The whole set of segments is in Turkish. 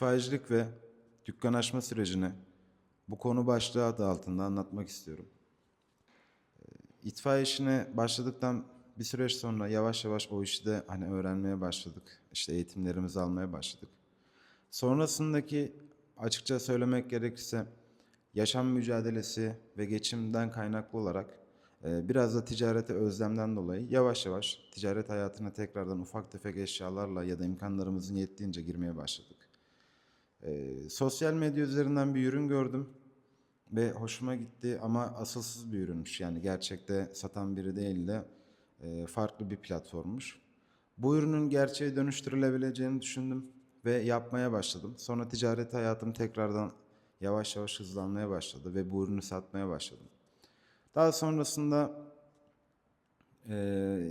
itfaiyecilik ve dükkan açma sürecini bu konu başlığı adı altında anlatmak istiyorum. Ee, İtfaiye işine başladıktan bir süreç sonra yavaş yavaş o işi de hani öğrenmeye başladık. İşte eğitimlerimizi almaya başladık. Sonrasındaki açıkça söylemek gerekirse yaşam mücadelesi ve geçimden kaynaklı olarak e, biraz da ticarete özlemden dolayı yavaş yavaş ticaret hayatına tekrardan ufak tefek eşyalarla ya da imkanlarımızın yettiğince girmeye başladık. E, sosyal medya üzerinden bir ürün gördüm ve hoşuma gitti ama asılsız bir ürünmüş. Yani gerçekte satan biri değil de e, farklı bir platformmuş. Bu ürünün gerçeğe dönüştürülebileceğini düşündüm ve yapmaya başladım. Sonra ticaret hayatım tekrardan yavaş yavaş hızlanmaya başladı ve bu ürünü satmaya başladım. Daha sonrasında e,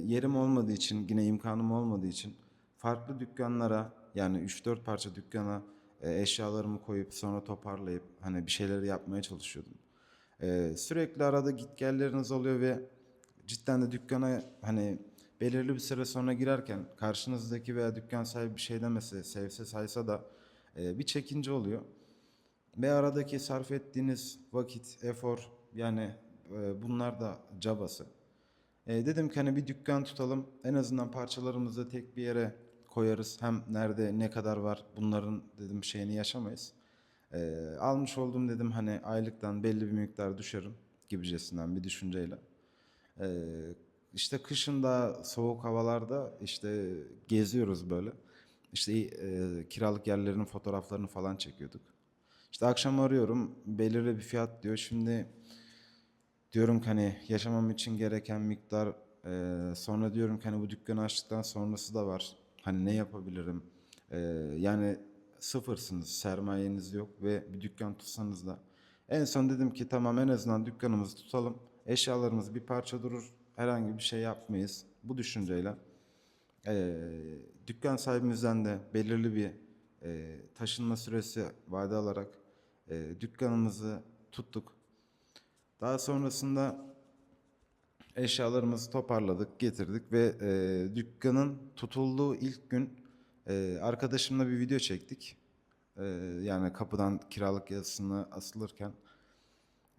yerim olmadığı için, yine imkanım olmadığı için farklı dükkanlara yani 3-4 parça dükkana e, eşyalarımı koyup sonra toparlayıp hani bir şeyleri yapmaya çalışıyordum. E, sürekli arada gitgelleriniz oluyor ve cidden de dükkana hani belirli bir süre sonra girerken karşınızdaki veya dükkan sahibi bir şey demese, sevse saysa da e, bir çekince oluyor. Ve aradaki sarf ettiğiniz vakit, efor yani e, bunlar da cabası. E, dedim ki hani bir dükkan tutalım. En azından parçalarımızı tek bir yere koyarız. Hem nerede ne kadar var bunların dedim şeyini yaşamayız. E, almış olduğum dedim hani aylıktan belli bir miktar düşerim gibicesinden bir düşünceyle. E, işte kışın da soğuk havalarda işte geziyoruz böyle. İşte e, kiralık yerlerinin fotoğraflarını falan çekiyorduk. İşte akşam arıyorum belirli bir fiyat diyor. Şimdi diyorum ki hani yaşamam için gereken miktar e, sonra diyorum ki hani bu dükkanı açtıktan sonrası da var. Hani ne yapabilirim? E, yani sıfırsınız, sermayeniz yok ve bir dükkan tutsanız da. En son dedim ki tamam en azından dükkanımızı tutalım. Eşyalarımız bir parça durur. Herhangi bir şey yapmayız. Bu düşünceyle e, dükkan sahibimizden de belirli bir e, taşınma süresi vade alarak e, dükkanımızı tuttuk. Daha sonrasında eşyalarımızı toparladık, getirdik ve e, dükkanın tutulduğu ilk gün e, arkadaşımla bir video çektik. E, yani kapıdan kiralık yazısını asılırken.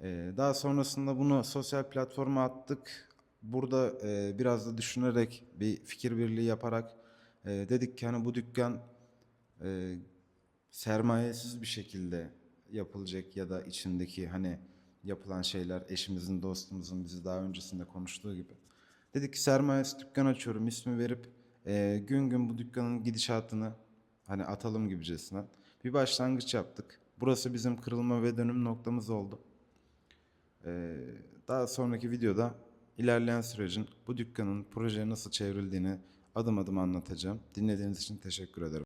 E, daha sonrasında bunu sosyal platforma attık. Burada e, biraz da düşünerek bir fikir birliği yaparak e, dedik ki hani bu dükkan e, sermayesiz bir şekilde yapılacak ya da içindeki hani yapılan şeyler eşimizin dostumuzun bizi daha öncesinde konuştuğu gibi. Dedik ki sermayesiz dükkan açıyorum ismi verip e, gün gün bu dükkanın gidişatını hani atalım gibicesinden bir başlangıç yaptık. Burası bizim kırılma ve dönüm noktamız oldu. E, daha sonraki videoda ilerleyen sürecin bu dükkanın projeye nasıl çevrildiğini adım adım anlatacağım. Dinlediğiniz için teşekkür ederim.